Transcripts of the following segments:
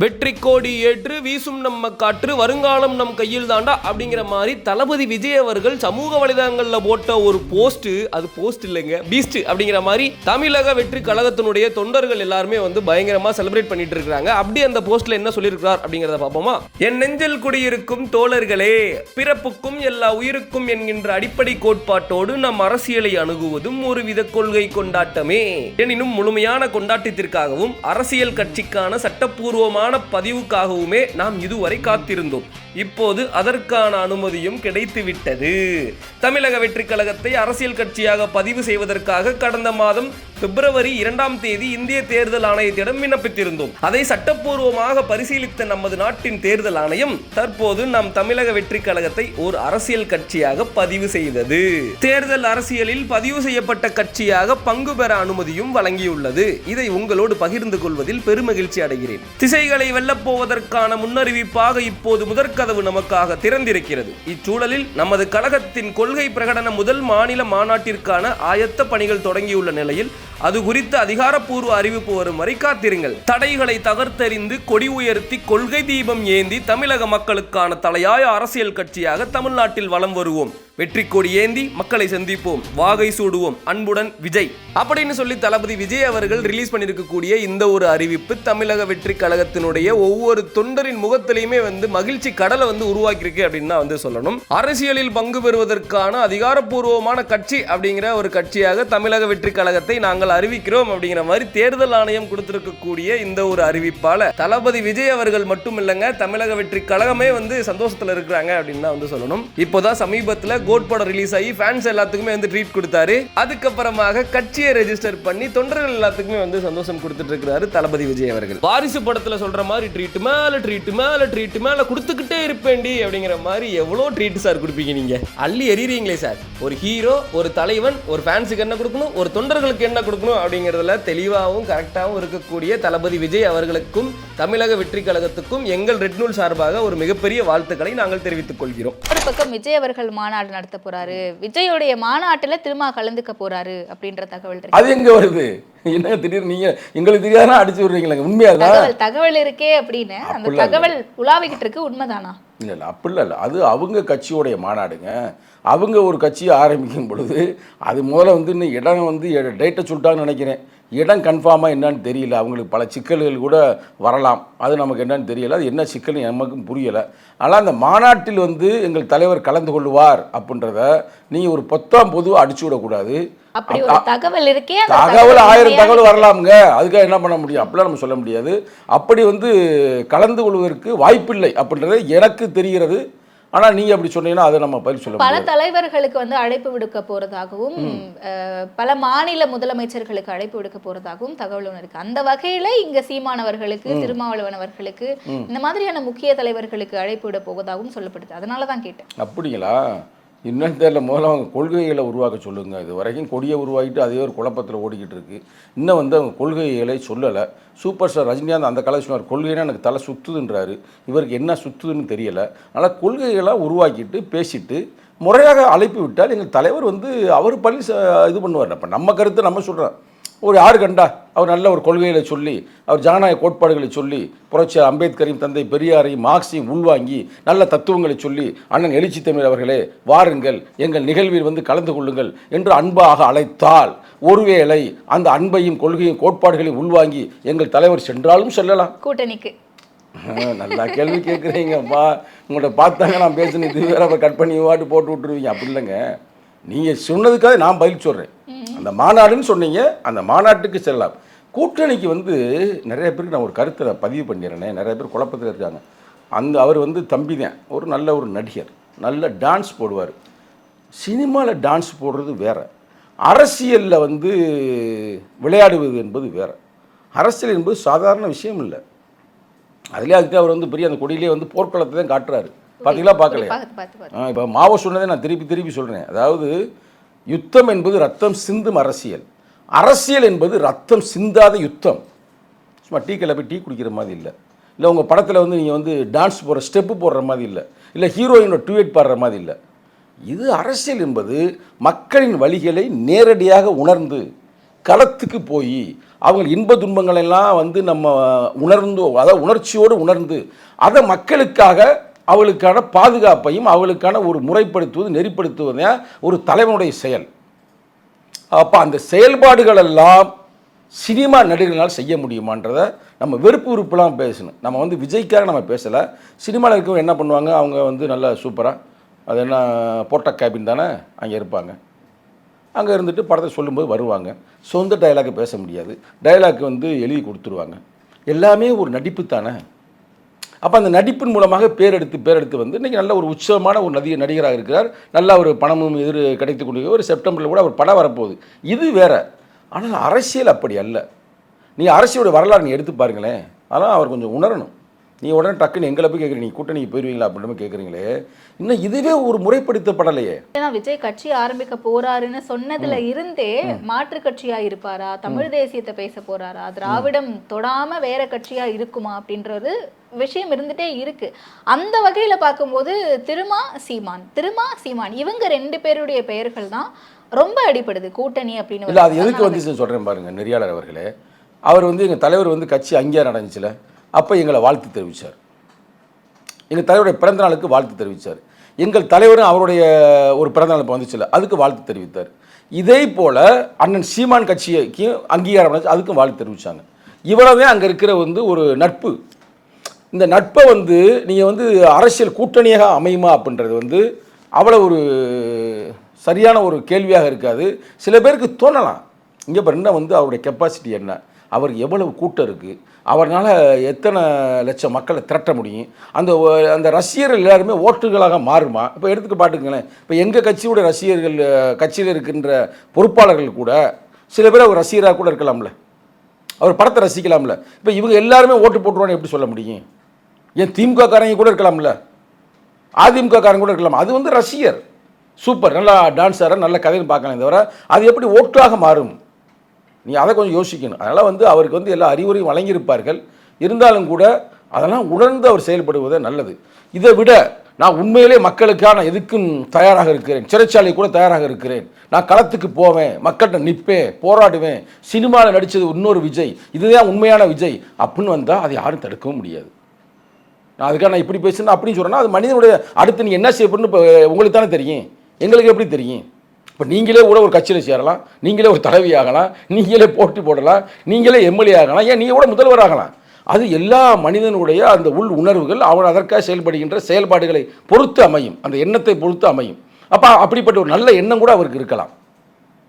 வெற்றி கோடி ஏற்று வீசும் நம்ம காற்று வருங்காலம் நம் கையில் தாண்டா அப்படிங்கிற மாதிரி தளபதி விஜய் அவர்கள் சமூக வலைதளங்களில் போட்ட ஒரு போஸ்ட் அது போஸ்ட் இல்லைங்க பீஸ்ட் அப்படிங்கிற மாதிரி தமிழக வெற்றி கழகத்தினுடைய தொண்டர்கள் எல்லாருமே வந்து பயங்கரமா செலிப்ரேட் பண்ணிட்டு இருக்காங்க அப்படி அந்த போஸ்ட்ல என்ன சொல்லியிருக்கிறார் அப்படிங்கிறத பார்ப்போமா? என் நெஞ்சில் குடியிருக்கும் தோழர்களே பிறப்புக்கும் எல்லா உயிருக்கும் என்கின்ற அடிப்படை கோட்பாட்டோடு நம் அரசியலை அணுகுவதும் ஒரு வித கொள்கை கொண்டாட்டமே. எனினும் முழுமையான கொண்டாட்டத்திற்காகவும் அரசியல் கட்சிக்கான சட்டப்பூர்வமான விரிவான பதிவுக்காகவுமே நாம் இதுவரை காத்திருந்தோம். இப்போது அதற்கான அனுமதியும் கிடைத்துவிட்டது தமிழக வெற்றிக் கழகத்தை அரசியல் கட்சியாக பதிவு செய்வதற்காக கடந்த மாதம் பிப்ரவரி இரண்டாம் தேதி இந்திய தேர்தல் ஆணையத்திடம் விண்ணப்பித்திருந்தோம். அதை சட்டப்பூர்வமாக பரிசீலித்த நமது நாட்டின் தேர்தல் ஆணையம் தற்போது நம் தமிழக வெற்றிக் கழகத்தை ஒரு அரசியல் கட்சியாக பதிவு செய்தது. தேர்தல் அரசியலில் பதிவு செய்யப்பட்ட கட்சியாக பங்கு பெற அனுமதியும் வழங்கியுள்ளது. இதை உங்களோடு பகிர்ந்து கொள்வதில் பெருமகிழ்ச்சி அடைகிறேன். திசை வெல்லப் வெல்லப்போவதற்கான முன்னறிவிப்பாக இப்போது முதற்கதவு நமக்காக திறந்திருக்கிறது. இச்சூழலில் நமது கழகத்தின் கொள்கை பிரகடன முதல் மாநில மாநாட்டிற்கான ஆயத்த பணிகள் தொடங்கியுள்ள நிலையில் அது குறித்து அதிகாரப்பூர்வ அறிவிப்பு வரும் வரை காத்திருங்கள். தடைகளை தகர்த்தெறிந்து கொடி உயர்த்தி கொள்கை தீபம் ஏந்தி தமிழக மக்களுக்கான தலையாய அரசியல் கட்சியாக தமிழ்நாட்டில் வலம் வருவோம். வெற்றி கொடி ஏந்தி மக்களை சந்திப்போம். வாகை சூடுவோம். அன்புடன் விஜய். அப்படின்னு சொல்லி தளபதி விஜய் அவர்கள் ரிலீஸ் பண்ணியிருக்கக்கூடிய இந்த ஒரு அறிவிப்பு தமிழக வெற்றி கழகத்தினுடைய ஒவ்வொரு தொண்டரின் முகத்திலையுமே வந்து மகிழ்ச்சி கடலை வந்து உருவாக்கியிருக்கு அப்படின்னு வந்து சொல்லணும். அரசியலில் பங்கு பெறுவதற்கான அதிகாரப்பூர்வமான கட்சி அப்படிங்கிற ஒரு கட்சியாக தமிழக வெற்றி கழகத்தை நாங்கள் அறிவிக்கிறோம் அப்படிங்கிற மாதிரி தேர்தல் ஆணையம் கொடுத்திருக்கக்கூடிய இந்த ஒரு அறிவிப்பால தளபதி விஜய் அவர்கள் மட்டும் இல்லைங்க தமிழக வெற்றி கழகமே வந்து சந்தோஷத்துல இருக்கிறாங்க அப்படின்னு தான் வந்து சொல்லணும். இப்போதான் சமீபத்தில் கோட் படம் ரிலீஸ் ஆகி ஃபேன்ஸ் எல்லாத்துக்குமே வந்து ட்ரீட் கொடுத்தாரு. அதுக்கப்புறமாக கட்சியை ரெஜிஸ்டர் பண்ணி தொண்டர்கள் எல்லாத்துக்குமே வந்து சந்தோஷம் கொடுத்துட்டு இருக்கிறாரு தளபதி விஜய் அவர்கள். வாரிசு படத்துல சொல்ற மாதிரி ட்ரீட் மேல ட்ரீட் மேல ட்ரீட் மேல கொடுத்துக்கிட்டே இருப்பேன்டி அப்படிங்கிற மாதிரி எவ்வளோ ட்ரீட் சார் கொடுப்பீங்க நீங்க? அள்ளி எறிகிறீங்களே சார் ஒரு ஹீரோ ஒரு தலைவன் ஒரு ஃபேன்ஸுக்கு என்ன கொடுக்கணும்? ஒரு தொண்டர்களுக்கு என்ன கொடுக்கணும்? அப்படிங்கிறதுல தெளிவாகவும் கரெக்டாகவும் இருக்கக்கூடிய தளபதி விஜய் அவர்களுக்கும் தமிழக வெற்றி கழகத்துக்கும் எங்கள் ரெட் நூல் சார்பாக ஒரு மிகப்பெரிய வாழ்த்துக்களை நாங்கள் தெரிவித்துக் கொள்கிறோம். ஒரு பக்கம் விஜய் அவர்கள் மாநாடு நடத்த போறாரு. விஜயோடைய மாநாட்டுல திரும்ப கலந்துக்க போறாரு அப்படின்ற தகவல் இருக்கு அது எங்க வருது? என்ன திடீர்னு நீங்க எங்களுக்கு தெரியாதுன்னா அடிச்சு விடுறீங்களா உண்மையா தகவல் தகவல் இருக்கே அப்படின்னு அந்த தகவல் உலாவிக்கிட்டு இருக்கு உண்மைதானா? இல்லை இல்லை அப்படிலாம் இல்லை. அது அவங்க கட்சியோடைய மாநாடுங்க. அவங்க ஒரு கட்சியை ஆரம்பிக்கும் பொழுது அது முதல்ல வந்து இன்னும் இடம் வந்து டேட்டை சொல்லிட்டாங்கன்னு நினைக்கிறேன். இடம் கன்ஃபார்மாக என்னன்னு தெரியல. அவங்களுக்கு பல சிக்கல்கள் கூட வரலாம். அது நமக்கு என்னன்னு தெரியல. அது என்ன சிக்கல் நமக்கும் புரியலை. ஆனால் அந்த மாநாட்டில் வந்து எங்கள் தலைவர் கலந்து கொள்வார் அப்படின்றத நீங்கள் ஒரு பொத்தாம் பொதுவாக அடிச்சு விடக்கூடாது. தகவல் இருக்கே அந்த தகவல் ஆயிரம் தகவல் வரலாமுங்க. அதுக்காக என்ன பண்ண முடியும்? அப்படிலாம் நம்ம சொல்ல முடியாது. அப்படி வந்து கலந்து கொள்வதற்கு வாய்ப்பில்லை அப்படின்றது எனக்கு தெரிகிறது. ஆனால் நீங்கள் அப்படி சொன்னீங்கன்னா அதை நம்ம பதில் சொல்ல பல தலைவர்களுக்கு வந்து அழைப்பு விடுக்க போறதாகவும் அஹ், பல மாநில முதலமைச்சர்களுக்கு அழைப்பு விடுக்க போறதாகவும் தகவல் ஒன்று இருக்கு. அந்த வகையில இங்க சீமானவர்களுக்கு திருமாவளவன் அவர்களுக்கு இந்த மாதிரியான முக்கிய தலைவர்களுக்கு அழைப்பு விட போவதாகவும் சொல்லப்படுது. அதனால தான் கேட்டேன். அப்படிங்களா? இன்னும் தெரியல. முதல்ல அவங்க கொள்கைகளை உருவாக்க சொல்லுங்கள் இது வரைக்கும் கொடியை உருவாக்கிட்டு அதே ஒரு குழப்பத்தில் ஓடிக்கிட்டு இருக்குது இன்னும் வந்து அவங்க கொள்கைகளை சொல்லலை. சூப்பர் ஸ்டார் ரஜினிகாந்த் அந்த காலம் சொன்னார். கொள்கைனா எனக்கு தலை சுற்றுதுன்றாரு இவருக்கு என்ன சுற்றுதுன்னு தெரியல. அதனால் கொள்கைகளாக உருவாக்கிட்டு பேசிட்டு முறையாக அழைப்பு விட்டால் எங்கள் தலைவர் வந்து அவர் பள்ளி ச- இது பண்ணுவார். அப்போ நம்ம கருத்தை நம்ம சொல்கிறோம் ஒரு யார் கண்டா அவர் நல்ல ஒரு கொள்கைகளை சொல்லி அவர் ஜனநாயக கோட்பாடுகளை சொல்லி புரட்சி அம்பேத்கரையும் தந்தை பெரியாரையும் மார்க்ஸையும் உள்வாங்கி நல்ல தத்துவங்களை சொல்லி அண்ணன் எழுச்சி தமிழ் அவர்களே வாருங்கள் எங்கள் நிகழ்வில் வந்து கலந்து கொள்ளுங்கள் என்று அன்பாக அழைத்தால் ஒருவேளை அந்த அன்பையும் கொள்கையும் கோட்பாடுகளையும் உள்வாங்கி எங்கள் தலைவர் சென்றாலும் செல்லலாம். கூட்டணிக்கு. நல்லா கேள்வி கேட்குறீங்கப்பா உங்கள்கிட்ட பார்த்தாங்க நான் பேசுனது வேற கட் பண்ணி வாட்டு போட்டு விட்டுருவீங்க. அப்படி இல்லைங்க. நீங்கள் சொன்னதுக்காக நான் பதில் சொல்கிறேன் அந்த மாநாடுன்னு சொன்னீங்க அந்த மாநாட்டுக்கு செல்லலாம். கூட்டணிக்கு வந்து நிறைய பேருக்கு நான் ஒரு கருத்தை பதிவு பண்ணிடுறேனே. நிறைய பேர் குழப்பத்தில் இருக்காங்க. அந்த அவர் வந்து தம்பி தான் ஒரு நல்ல ஒரு நடிகர். நல்ல டான்ஸ் போடுவார். சினிமாவில் டான்ஸ் போடுறது வேற. அரசியலில் வந்து விளையாடுவது என்பது வேற. அரசியல் என்பது சாதாரண விஷயம் இல்லை. அதுலேயே அதுக்கு அவர் வந்து பெரிய அந்த கொடியிலே வந்து போர்க்களத்தை தான் காட்டுறாரு. பார்த்தீங்களா பார்க்கலையா இப்போ மாவோ சொன்னதை நான் திருப்பி திருப்பி சொல்கிறேன் அதாவது யுத்தம் என்பது ரத்தம் சிந்தும் அரசியல். அரசியல் என்பது ரத்தம் சிந்தாத யுத்தம். சும்மா டீ கடையில் போய் டீ குடிக்கிற மாதிரி இல்லை. இல்லை உங்கள் படத்தில் வந்து நீங்கள் வந்து டான்ஸ் போடுற ஸ்டெப்பு போடுற மாதிரி இல்லை. இல்லை ஹீரோயினோட டூயட் பாடுற மாதிரி இல்லை. இது அரசியல் என்பது மக்களின் வழிகளை நேரடியாக உணர்ந்து களத்துக்கு போய் அவங்க இன்ப துன்பங்கள் எல்லாம் வந்து நம்ம உணர்ந்து அதாவது உணர்ச்சியோடு உணர்ந்து அதை மக்களுக்காக அவளுக்கான பாதுகாப்பையும் அவளுக்கான ஒரு முறைப்படுத்துவது நெறிப்படுத்துவது ஒரு தலைவனுடைய செயல். அப்போ அந்த செயல்பாடுகள் எல்லாம் சினிமா நடிகர்களால் செய்ய முடியுமான்றதை நம்ம வெறுப்பு உறுப்புலாம் பேசணும். நம்ம வந்து விஜய்க்காக நம்ம பேசலை. சினிமாவில் இருக்கவங்க என்ன பண்ணுவாங்க? அவங்க வந்து நல்லா சூப்பராக அது என்ன போட்டா கேபின் தானே? அங்கே இருப்பாங்க. அங்கே இருந்துட்டு படத்தை சொல்லும்போது வருவாங்க. சொந்த டைலாக் பேச முடியாது. டயலாக் வந்து எழுதி கொடுத்துருவாங்க. எல்லாமே ஒரு நடிப்பு தானே? அப்போ அந்த நடிப்பின் மூலமாக பேர் எடுத்து பேர் எடுத்து வந்து இன்றைக்கி நல்ல ஒரு உற்சவமான ஒரு நதிய நடிகராக இருக்கிறார். நல்ல ஒரு பணமும் எதிர் கிடைத்து கொண்டு ஒரு செப்டம்பரில் கூட அவர் படம் வரப்போகுது. இது வேற. ஆனால் அரசியல் அப்படி அல்ல. நீ அரசியலோட வரலாறு நீ எடுத்து பாருங்களேன். அதெல்லாம் அவர் கொஞ்சம் உணரணும். நீ உடனே டக்குன்னு எங்களை போய் கேட்குறீங்க நீ கூட்டணிக்கு போயிருவீங்களா அப்படின்னு கேட்குறீங்களே இன்னும் இதுவே ஒரு முறைப்படுத்தப்படலையே. ஏன்னா விஜய் கட்சி ஆரம்பிக்க போறாருன்னு சொன்னதுல இருந்தே மாற்று கட்சியா இருப்பாரா? தமிழ் தேசியத்தை பேச போறாரா? திராவிடம் தொடாம வேற கட்சியா இருக்குமா அப்படின்றது விஷயம் இருந்துட்டே இருக்கு. அந்த வகையில பார்க்கும்போது திருமா சீமான் திருமா சீமான் இவங்க ரெண்டு பேருடைய பெயர்கள் தான் ரொம்ப அடிப்படுது கூட்டணி அப்படின்னு இல்லை அது. எதுக்கு வந்து சொல்கிறேன் பாருங்கள் நெறியாளர் அவர்களே. அவர் வந்து எங்கள் தலைவர் வந்து கட்சி அங்கேயா நடந்துச்சுல. அப்போ எங்களை வாழ்த்து தெரிவித்தார் எங்கள் தலைவருடைய பிறந்த நாளுக்கு வாழ்த்து தெரிவித்தார் எங்கள் தலைவரும் அவருடைய ஒரு பிறந்த நாள் இப்போ வந்துச்சுல அதுக்கு வாழ்த்து தெரிவித்தார். இதே போல் அண்ணன் சீமான் கட்சிக்கு அங்கீகாரம் அதுக்கும் வாழ்த்து தெரிவித்தாங்க இவ்வளவே அங்கே இருக்கிற வந்து ஒரு நட்பு. இந்த நட்பை வந்து நீங்கள் வந்து அரசியல் கூட்டணியாக அமையுமா அப்படின்றது வந்து அவ்வளோ ஒரு சரியான ஒரு கேள்வியாக இருக்காது. சில பேருக்கு தோணலாம். இங்கே இப்போ என்ன வந்து அவருடைய கெப்பாசிட்டி என்ன? அவர் எவ்வளவு கூட்டம் இருக்குது அவரால் எத்தனை லட்சம் மக்களை திரட்ட முடியும் அந்த அந்த ரசிகர்கள் எல்லாருமே ஓட்டுகளாக மாறுமா? இப்போ எடுத்துக்க பாட்டுங்களேன் இப்போ எங்கள் கட்சியோட ரசிகர்கள் கட்சியில் இருக்கின்ற பொறுப்பாளர்கள் கூட சில பேர் அவர் ரசிகராக கூட இருக்கலாம்ல. அவர் படத்தை ரசிக்கலாம்ல. இப்போ இவங்க எல்லாருமே ஓட்டு போட்டுருவான்னு எப்படி சொல்ல முடியும்? ஏன் திமுக காரங்க கூட இருக்கலாம்ல? அதிமுக காரங்க கூட இருக்கலாம்? அது வந்து ரசிகர். சூப்பர் நல்லா டான்ஸ் ஆடுற நல்ல கதைன்னு பார்க்கலாம் தவிர அது எப்படி ஓட்டாக மாறும்? நீ அதை கொஞ்சம் யோசிக்கணும். அதனால் வந்து அவருக்கு வந்து எல்லா அறிவுரையும் வழங்கியிருப்பார்கள். இருந்தாலும் கூட அதெல்லாம் உணர்ந்து அவர் செயல்படுவதே நல்லது. இதை விட நான் உண்மையிலே மக்களுக்காக நான் எதுக்கும் தயாராக இருக்கிறேன். சிறைச்சாலை கூட தயாராக இருக்கிறேன். நான் களத்துக்கு போவேன் மக்கள்கிட்ட நிற்பேன் போராடுவேன். சினிமாவில் நடித்தது இன்னொரு விஜய். இதுதான் உண்மையான விஜய். அப்படின்னு வந்தால் அதை யாரும் தடுக்கவும் முடியாது. நான் அதுக்காக நான் இப்படி பேசுனா அப்படின்னு சொல்கிறேன்னா அது மனிதனுடைய அடுத்து நீ என்ன செய்யப்படுன்னு இப்போ உங்களுக்கு தானே தெரியும். எங்களுக்கு எப்படி தெரியும்? இப்போ நீங்களே கூட ஒரு கட்சியில் சேரலாம் நீங்களே ஒரு தலைவி ஆகலாம் நீங்களே போட்டி போடலாம் நீங்களே எம்எல்ஏ ஆகலாம் ஏன் நீங்கள் கூட முதல்வர் ஆகலாம்? அது எல்லா மனிதனுடைய அந்த உள் உணர்வுகள் அவன் அதற்காக செயல்படுகின்ற செயல்பாடுகளை பொறுத்து அமையும் அந்த எண்ணத்தை பொறுத்து அமையும். அப்போ அப்படிப்பட்ட ஒரு நல்ல எண்ணம் கூட அவருக்கு இருக்கலாம்.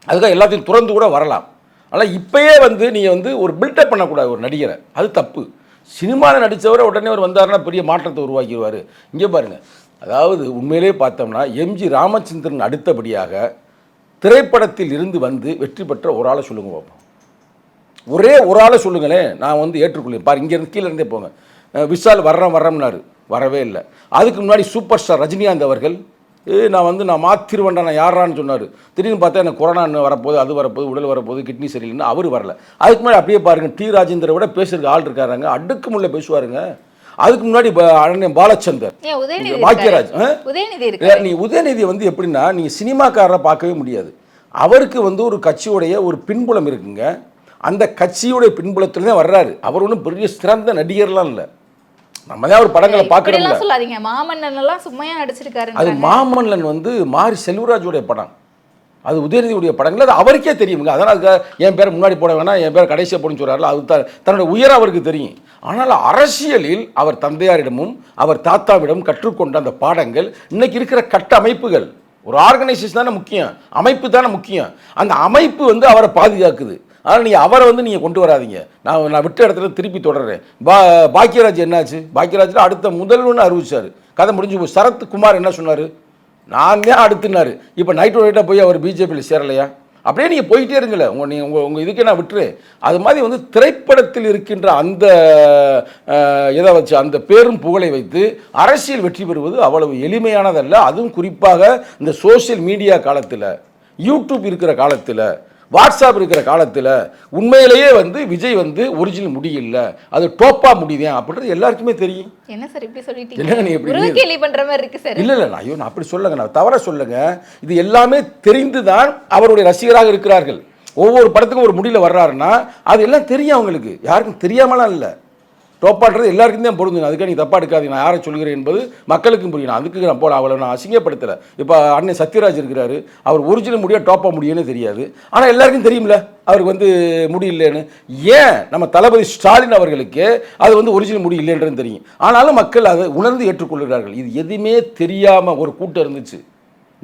அதுக்காக எல்லாத்தையும் துறந்து கூட வரலாம். ஆனால் இப்போயே வந்து நீங்கள் வந்து ஒரு பில்டப் பண்ணக்கூடாது ஒரு நடிகரை. அது தப்பு. சினிமாவில் நடித்தவரை உடனே அவர் வந்தாருன்னா பெரிய மாற்றத்தை உருவாக்கிடுவார். இங்கே பாருங்கள் அதாவது உண்மையிலே பார்த்தோம்னா எம்ஜி ராமச்சந்திரன் அடுத்தபடியாக திரைப்படத்தில் இருந்து வந்து வெற்றி பெற்ற ஒரு ஆளை சொல்லுங்க பார்ப்போம் ஒரே ஒரு ஆளை சொல்லுங்களேன் நான் வந்து ஏற்றுக்கொள்ளேன் பாரு இங்கேருந்து கீழே இருந்தே போங்க. விஷால் வர்றேன் வர்றோம்னாரு வரவே இல்லை. அதுக்கு முன்னாடி சூப்பர் ஸ்டார் ரஜினிகாந்த் அவர்கள் ஏ நான் வந்து நான் மாத்திருவேன்டா நான் யாரான்னு சொன்னார். திடீர்னு பார்த்தா எனக்கு கொரோனா வரப்போகுது அது வரப்போகுது உடல் வரப்போகுது கிட்னி சரியில்லைன்னு அவர் வரல. அதுக்கு முன்னாடி அப்படியே பாருங்கள் டி. ராஜேந்திர விட பேசுறதுக்கு ஆள் இருக்காருங்க. அடுக்குமுள்ள பேசுவாருங்க. அதுக்கு முன்னாடி அண்ணன் பாலச்சந்தர். பாக்கியராஜ் நீ உதயநிதி வந்து எப்படின்னா நீ சினிமாக்காரரை பார்க்கவே முடியாது. அவருக்கு வந்து ஒரு கட்சியுடைய ஒரு பின்புலம் இருக்குங்க. அந்த கட்சியுடைய பின்புலத்துல தான் வர்றாரு. அவர் ஒன்றும் பெரிய சிறந்த நடிகர்லாம் இல்லை. நம்ம தான் ஒரு படங்களை பார்க்குறோம்ல. சொல்லாதீங்க. மாமன்னன் எல்லாம் சும்மையா அது நடிச்சிருக்காரு மாமல்லன் வந்து மாரி செல்வராஜுடைய படம். அது உதயநிதியுடைய படங்கள் அது அவருக்கே தெரியுங்க. அதனால் அதுக்கு என் பேர் முன்னாடி போட வேணாம் என் பேர் கடைசியாக போடணும்னு சொல்கிறாருல அது தன்னோட உயரம் அவருக்கு தெரியும். ஆனால் அரசியலில் அவர் தந்தையாரிடமும் அவர் தாத்தாவிடம் கற்றுக்கொண்ட அந்த பாடங்கள் இன்னைக்கு இருக்கிற கட்டமைப்புகள் ஒரு ஆர்கனைசேஷன் தானே முக்கியம் அமைப்பு தானே முக்கியம். அந்த அமைப்பு வந்து அவரை பாதுகாக்குது. ஆனால் நீங்கள் அவரை வந்து நீங்கள் கொண்டு வராதீங்க. நான் நான் விட்ட இடத்துல திருப்பி தொடர்றேன். பா பாக்கியராஜ் என்னாச்சு? பாக்கியராஜில் அடுத்த முதல்வன்னு அறிவிச்சார். கதை முடிஞ்சு போய் சரத்குமார் என்ன சொன்னார்? நான் தான் அடுத்துனாரு இப்போ நைட் நைட்டாக போய் அவர் பிஜேபியில் சேரலையா? அப்படியே நீங்கள் போயிட்டே இருங்கள உங்கள் நீங்கள் உங்கள் உங்கள் இதுக்கே நான் விட்டுரு. அது மாதிரி வந்து திரைப்படத்தில் இருக்கின்ற அந்த இதை வச்சு அந்த பேரும் புகழை வைத்து அரசியல் வெற்றி பெறுவது அவ்வளவு எளிமையானதல்ல. அதுவும் குறிப்பாக இந்த சோஷியல் மீடியா காலத்தில் யூடியூப் இருக்கிற காலத்தில் வாட்ஸ்அப் இருக்கிற காலத்தில் உண்மையிலேயே வந்து விஜய் வந்து ஒரிஜினல் முடி இல்லை. அது டோப்பா முடிதான் அப்படின்றது எல்லாருக்குமே தெரியும். என்ன சார் இப்படி சொல்லிட்டீங்க? நீ- பண்ற மாதிரி இருக்கு சார். இல்லை இல்லை ஐயோ நான் அப்படி சொல்லுங்க நான் தவற சொல்லுங்க இது எல்லாமே தெரிந்து தான் அவருடைய ரசிகராக இருக்கிறார்கள். ஒவ்வொரு படத்துக்கும் ஒரு முடியல வர்றாருன்னா அது எல்லாம் தெரியும் அவங்களுக்கு. யாருக்கும் தெரியாமலாம் இல்லை. டோப்பாடுறது எல்லாருக்கும் தான் பொருந்துங்க அதுக்காக நீ தப்பா எடுக்காதீங்க நான் யாரை சொல்கிறேன் என்பது மக்களுக்கும் புரியணும் அதுக்கு நான் போல அவளை நான் அசிங்கப்படுத்தலை. இப்போ அண்ணன் சத்யராஜ் இருக்கிறாரு. அவர் ஒரிஜினல் முடியா டோப்பாக முடியும்னு தெரியாது. ஆனால் எல்லாருக்கும் தெரியும்ல அவருக்கு வந்து முடியலன்னு ஏன் நம்ம தளபதி ஸ்டாலின் அவர்களுக்கு அது வந்து ஒரிஜினல் முடி இல்லைன்றது தெரியும். ஆனாலும் மக்கள் அதை உணர்ந்து ஏற்றுக்கொள்கிறார்கள். இது எதுவுமே தெரியாமல் ஒரு கூட்டம் இருந்துச்சு.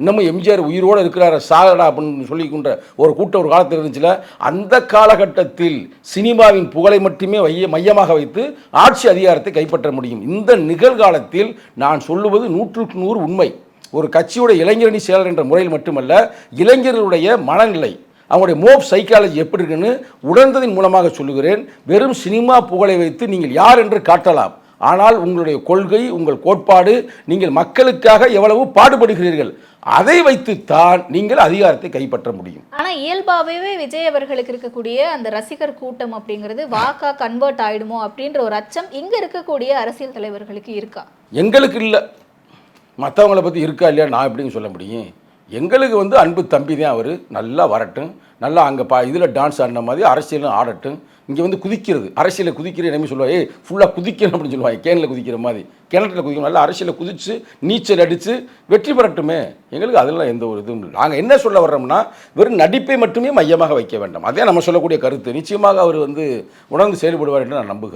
இன்னமும் எம்ஜிஆர் உயிரோடு இருக்கிறார சாகடா அப்படின்னு சொல்லிக்கொண்ட ஒரு கூட்டம் ஒரு காலத்தில் இருந்துச்சுல அந்த காலகட்டத்தில் சினிமாவின் புகழை மட்டுமே வைய மையமாக வைத்து ஆட்சி அதிகாரத்தை கைப்பற்ற முடியும். இந்த நிகழ்காலத்தில் நான் சொல்லுவது நூற்றுக்கு நூறு உண்மை. ஒரு கட்சியோட இளைஞரணி செயலர் என்ற முறையில் மட்டுமல்ல இளைஞர்களுடைய மனநிலை அவங்களுடைய மோப் சைக்காலஜி எப்படி இருக்குன்னு உணர்ந்ததின் மூலமாக சொல்லுகிறேன். வெறும் சினிமா புகழை வைத்து நீங்கள் யார் என்று காட்டலாம். ஆனால் உங்களுடைய கொள்கை உங்கள் கோட்பாடு நீங்கள் மக்களுக்காக எவ்வளவு பாடுபடுகிறீர்கள். அதை வைத்துத்தான் நீங்கள் அதிகாரத்தை கைப்பற்ற முடியும். ஆனா இயல்பாகவே விஜய் அவர்களுக்கு இருக்கக்கூடிய அந்த ரசிகர் கூட்டம் அப்படிங்கிறது வாக்கா கன்வெர்ட் ஆயிடுமோ அப்படின்ற ஒரு அச்சம் இங்க இருக்கக்கூடிய அரசியல் தலைவர்களுக்கு இருக்கா? எங்களுக்கு இல்லை. மற்றவங்கள பற்றி இருக்கா இல்லையா நான் எப்படின்னு சொல்ல முடியும்? எங்களுக்கு வந்து அன்பு தம்பி தான் அவர். நல்லா வரட்டும். நல்லா அங்கே பா இதில் டான்ஸ் ஆடின மாதிரி அரசியலும் ஆடட்டும். இங்கே வந்து குதிக்கிறது. அரசியலில் குதிக்கிற என்ன சொல்லுவாங்க. ஏ ஃபுல்லாக குதிக்கணும் அப்படின்னு சொல்லுவாங்க. கேனில் குதிக்கிற மாதிரி. கிணற்றில் குதிக்கணும். நல்லா அரசியலில் குதித்து நீச்சல் அடித்து வெற்றி பெறட்டுமே. எங்களுக்கு அதெல்லாம் எந்த ஒரு இதுவும் இல்லை. நாங்கள் என்ன சொல்ல வர்றோம்னா வெறும் நடிப்பை மட்டுமே மையமாக வைக்க வேண்டாம். அதே நம்ம சொல்லக்கூடிய கருத்து. நிச்சயமாக அவர் வந்து உணர்ந்து செயல்படுவார் என்று நான் நம்புகிறேன்.